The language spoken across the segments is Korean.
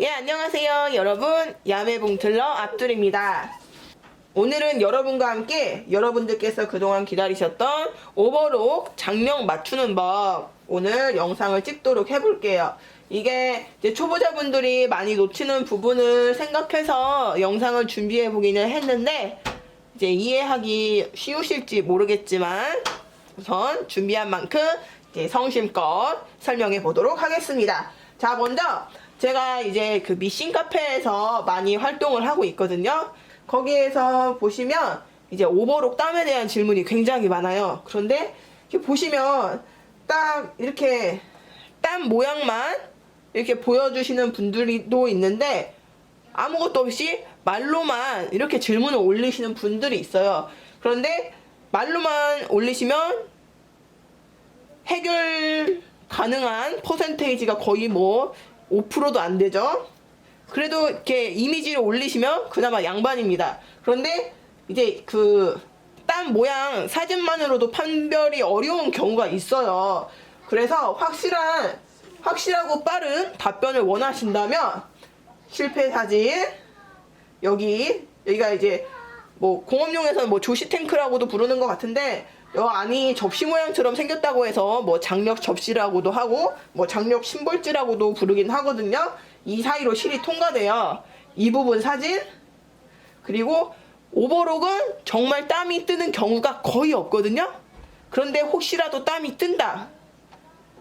예, 안녕하세요. 여러분. 야매봉틀러 앞둘입니다. 오늘은 여러분과 함께 여러분들께서 그동안 기다리셨던 오버록 장력 맞추는 법 오늘 영상을 찍도록 해볼게요. 이게 초보자분들이 많이 놓치는 부분을 생각해서 영상을 준비해 보기는 했는데 이제 이해하기 쉬우실지 모르겠지만 우선 준비한 만큼 성심껏 설명해 보도록 하겠습니다. 자, 먼저 제가 이제 그 미싱 카페에서 많이 활동을 하고 있거든요. 거기에서 보시면 이제 오버록 땀에 대한 질문이 굉장히 많아요. 그런데 이렇게 보시면 딱 이렇게 땀 모양만 이렇게 보여주시는 분들도 있는데 아무것도 없이 말로만 이렇게 질문을 올리시는 분들이 있어요. 그런데 말로만 올리시면 해결 가능한 퍼센테이지가 거의 뭐 5%도 안 되죠. 그래도 이렇게 이미지를 올리시면 그나마 양반입니다. 그런데 이제 그땀 모양 사진만으로도 판별이 어려운 경우가 있어요. 그래서 확실한 확실하고 빠른 답변을 원하신다면 실패 사진 여기 여기가 이제 뭐 공업용에서는 뭐 조시 탱크라고도 부르는 것 같은데 여 안이 접시 모양처럼 생겼다고 해서 뭐 장력 접시라고도 하고 뭐 장력 심볼지라고도 부르긴 하거든요. 이 사이로 실이 통과돼요. 이 부분 사진 그리고 오버록은 정말 땀이 뜨는 경우가 거의 없거든요. 그런데 혹시라도 땀이 뜬다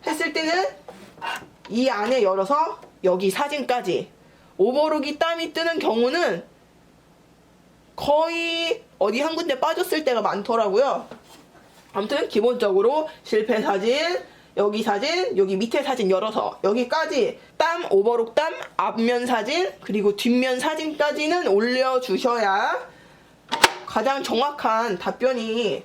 했을 때는 이 안에 열어서 여기 사진까지 오버록이 땀이 뜨는 경우는 거의 어디 한 군데 빠졌을 때가 많더라고요. 아무튼 기본적으로 실패 사진, 여기 사진, 여기 밑에 사진 열어서 여기까지 땀, 오버록 땀, 앞면 사진, 그리고 뒷면 사진까지는 올려주셔야 가장 정확한 답변이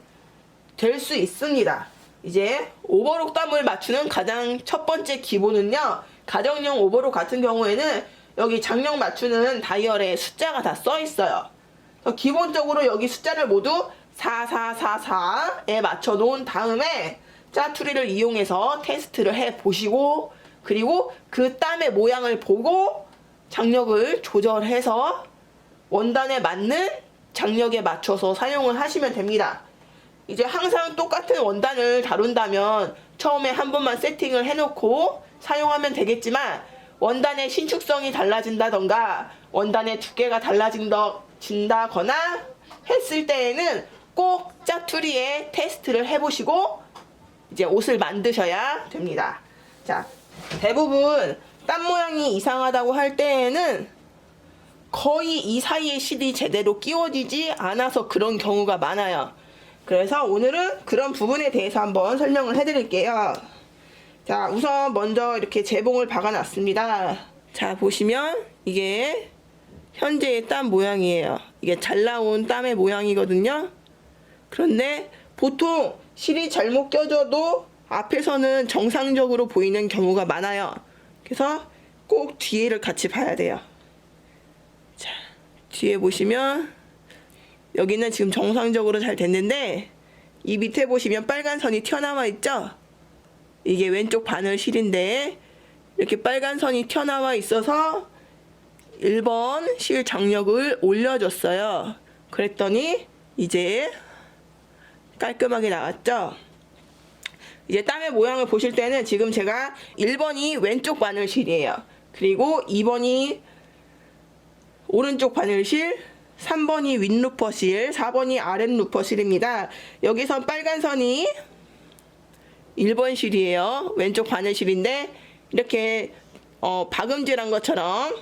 될 수 있습니다. 이제 오버록 땀을 맞추는 가장 첫 번째 기본은요. 가정용 오버록 같은 경우에는 여기 장력 맞추는 다이얼에 숫자가 다 써 있어요. 그래서 기본적으로 여기 숫자를 모두 4444에 맞춰 놓은 다음에 짜투리를 이용해서 테스트를 해 보시고 그리고 그 땀의 모양을 보고 장력을 조절해서 원단에 맞는 장력에 맞춰서 사용을 하시면 됩니다. 이제 항상 똑같은 원단을 다룬다면 처음에 한 번만 세팅을 해놓고 사용하면 되겠지만 원단의 신축성이 달라진다던가 원단의 두께가 달라 진다거나 했을 때에는 꼭 짜투리에 테스트를 해보시고 이제 옷을 만드셔야 됩니다. 자, 대부분 땀 모양이 이상하다고 할 때에는 거의 이 사이에 실이 제대로 끼워지지 않아서 그런 경우가 많아요. 그래서 오늘은 그런 부분에 대해서 한번 설명을 해드릴게요. 자, 우선 먼저 이렇게 재봉을 박아놨습니다. 자, 보시면 이게 현재의 땀 모양이에요. 이게 잘 나온 땀의 모양이거든요. 그런데 보통 실이 잘못 껴져도 앞에서는 정상적으로 보이는 경우가 많아요. 그래서 꼭 뒤에를 같이 봐야 돼요. 자, 뒤에 보시면 여기는 지금 정상적으로 잘 됐는데 이 밑에 보시면 빨간 선이 튀어나와 있죠? 이게 왼쪽 바늘 실인데 이렇게 빨간 선이 튀어나와 있어서 1번 실 장력을 올려줬어요. 그랬더니 이제 깔끔하게 나왔죠? 이제 땀의 모양을 보실 때는 지금 제가 1번이 왼쪽 바늘실이에요. 그리고 2번이 오른쪽 바늘실, 3번이 윗루퍼실, 4번이 아랫루퍼실입니다. 여기선 빨간 선이 1번 실이에요. 왼쪽 바늘실인데 이렇게 어, 박음질한 것처럼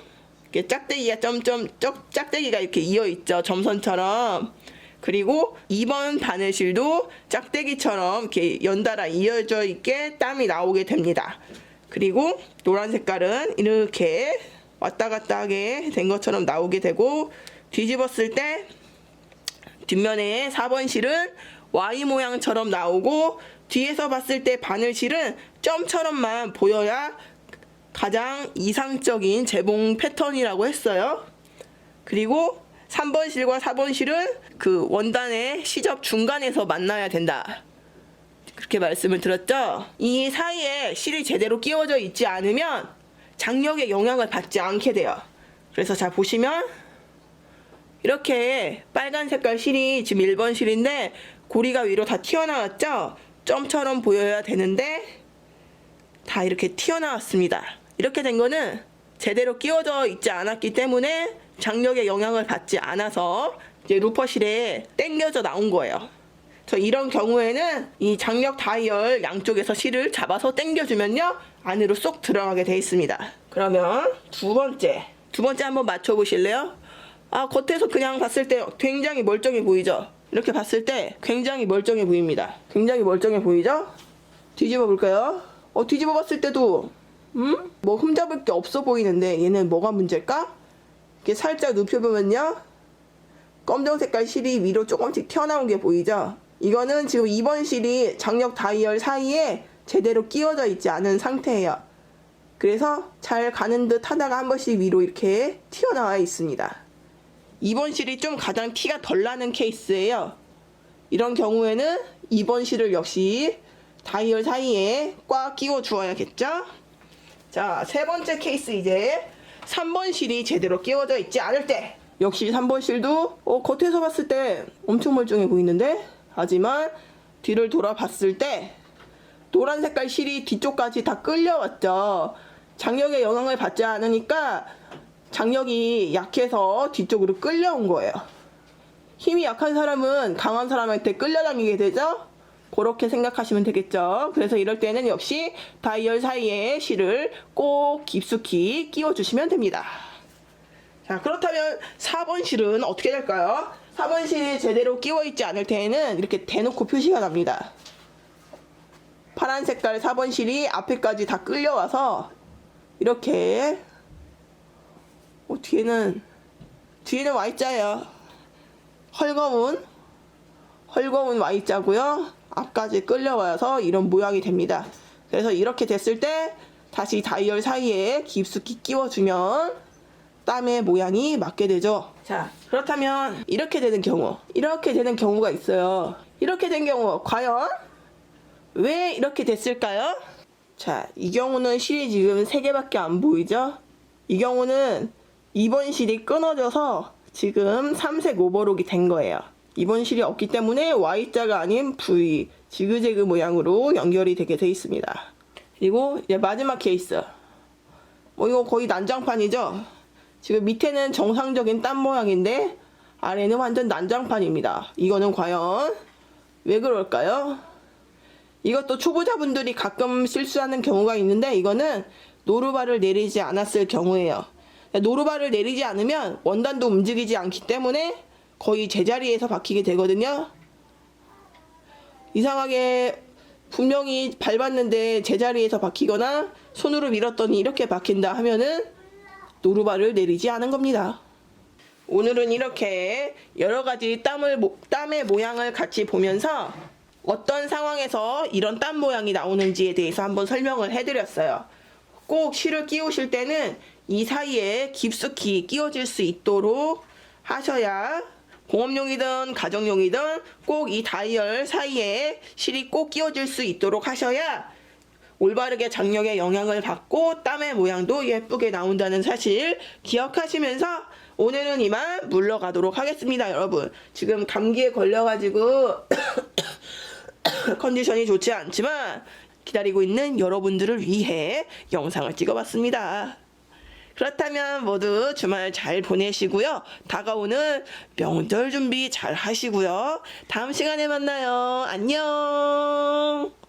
이렇게 짝대기가 점점 쩍 짝대기가 이렇게 이어 있죠. 점선처럼. 그리고 2번 바늘실도 짝대기처럼 이렇게 연달아 이어져 있게 땀이 나오게 됩니다. 그리고 노란 색깔은 이렇게 왔다 갔다 하게 된 것처럼 나오게 되고 뒤집었을 때 뒷면에 4번 실은 Y 모양처럼 나오고 뒤에서 봤을 때 바늘실은 점처럼만 보여야 가장 이상적인 재봉 패턴이라고 했어요. 그리고 3번 실과 4번 실은 그 원단의 시접 중간에서 만나야 된다. 그렇게 말씀을 드렸죠. 이 사이에 실이 제대로 끼워져 있지 않으면 장력의 영향을 받지 않게 돼요. 그래서 자 보시면 이렇게 빨간 색깔 실이 지금 1번 실인데 고리가 위로 다 튀어나왔죠? 점처럼 보여야 되는데 다 이렇게 튀어나왔습니다. 이렇게 된 거는 제대로 끼워져 있지 않았기 때문에 장력의 영향을 받지 않아서 이제 루퍼실에 당겨져 나온 거예요. 그래서 이런 경우에는 이 장력 다이얼 양쪽에서 실을 잡아서 당겨주면요 안으로 쏙 들어가게 돼 있습니다. 그러면 두 번째 두 번째 한번 맞춰 보실래요? 아 겉에서 그냥 봤을 때 굉장히 멀쩡해 보이죠? 이렇게 봤을 때 굉장히 멀쩡해 보입니다. 굉장히 멀쩡해 보이죠? 뒤집어 볼까요? 어 뒤집어 봤을 때도 음? 뭐 흠잡을 게 없어 보이는데 얘는 뭐가 문제일까? 이렇게 살짝 눕혀보면요 검정 색깔 실이 위로 조금씩 튀어나온 게 보이죠? 이거는 지금 2번 실이 장력 다이얼 사이에 제대로 끼워져 있지 않은 상태예요. 그래서 잘 가는 듯 하다가 한 번씩 위로 이렇게 튀어나와 있습니다. 2번 실이 좀 가장 티가 덜 나는 케이스예요. 이런 경우에는 2번 실을 역시 다이얼 사이에 꽉 끼워 주어야겠죠? 자, 세 번째 케이스 이제 3번 실이 제대로 끼워져 있지 않을 때 역시 3번 실도 어, 겉에서 봤을 때 엄청 멀쩡해 보이는데 하지만 뒤를 돌아봤을 때 노란 색깔 실이 뒤쪽까지 다 끌려왔죠. 장력의 영향을 받지 않으니까 장력이 약해서 뒤쪽으로 끌려온 거예요. 힘이 약한 사람은 강한 사람한테 끌려다니게 되죠? 그렇게 생각하시면 되겠죠. 그래서 이럴 때는 역시 다이얼 사이에 실을 꼭 깊숙이 끼워주시면 됩니다. 자, 그렇다면 4번 실은 어떻게 될까요? 4번 실이 제대로 끼워 있지 않을 때에는 이렇게 대놓고 표시가 납니다. 파란 색깔 4번 실이 앞에까지 다 끌려와서 이렇게 어, 뒤에는 뒤에는 Y자예요. 헐거운 헐거운 Y자고요. 앞까지 끌려와서 이런 모양이 됩니다. 그래서 이렇게 됐을 때 다시 다이얼 사이에 깊숙이 끼워주면 땀의 모양이 맞게 되죠. 자, 그렇다면 이렇게 되는 경우, 이렇게 되는 경우가 있어요. 이렇게 된 경우, 과연 왜 이렇게 됐을까요? 자, 이 경우는 실이 지금 3개밖에 안 보이죠? 이 경우는 2번 실이 끊어져서 지금 3색 오버록이 된 거예요. 2번 실이 없기 때문에 Y자가 아닌 V, 지그재그 모양으로 연결이 되게 돼 있습니다. 그리고 이제 마지막 케이스. 뭐 이거 거의 난장판이죠? 지금 밑에는 정상적인 땀 모양인데 아래는 완전 난장판입니다. 이거는 과연 왜 그럴까요? 이것도 초보자분들이 가끔 실수하는 경우가 있는데 이거는 노루발을 내리지 않았을 경우예요. 노루발을 내리지 않으면 원단도 움직이지 않기 때문에 거의 제자리에서 박히게 되거든요. 이상하게 분명히 밟았는데 제자리에서 박히거나 손으로 밀었더니 이렇게 박힌다 하면은 노루발을 내리지 않은 겁니다. 오늘은 이렇게 여러 가지 땀을 모- 땀의 모양을 같이 보면서 어떤 상황에서 이런 땀 모양이 나오는지에 대해서 한번 설명을 해드렸어요. 꼭 실을 끼우실 때는 이 사이에 깊숙이 끼워질 수 있도록 하셔야 공업용이든 가정용이든 꼭 이 다이얼 사이에 실이 꼭 끼워질 수 있도록 하셔야 올바르게 장력의 영향을 받고 땀의 모양도 예쁘게 나온다는 사실 기억하시면서 오늘은 이만 물러가도록 하겠습니다, 여러분. 지금 감기에 걸려가지고 컨디션이 좋지 않지만 기다리고 있는 여러분들을 위해 영상을 찍어봤습니다. 그렇다면 모두 주말 잘 보내시고요. 다가오는 명절 준비 잘 하시고요. 다음 시간에 만나요. 안녕!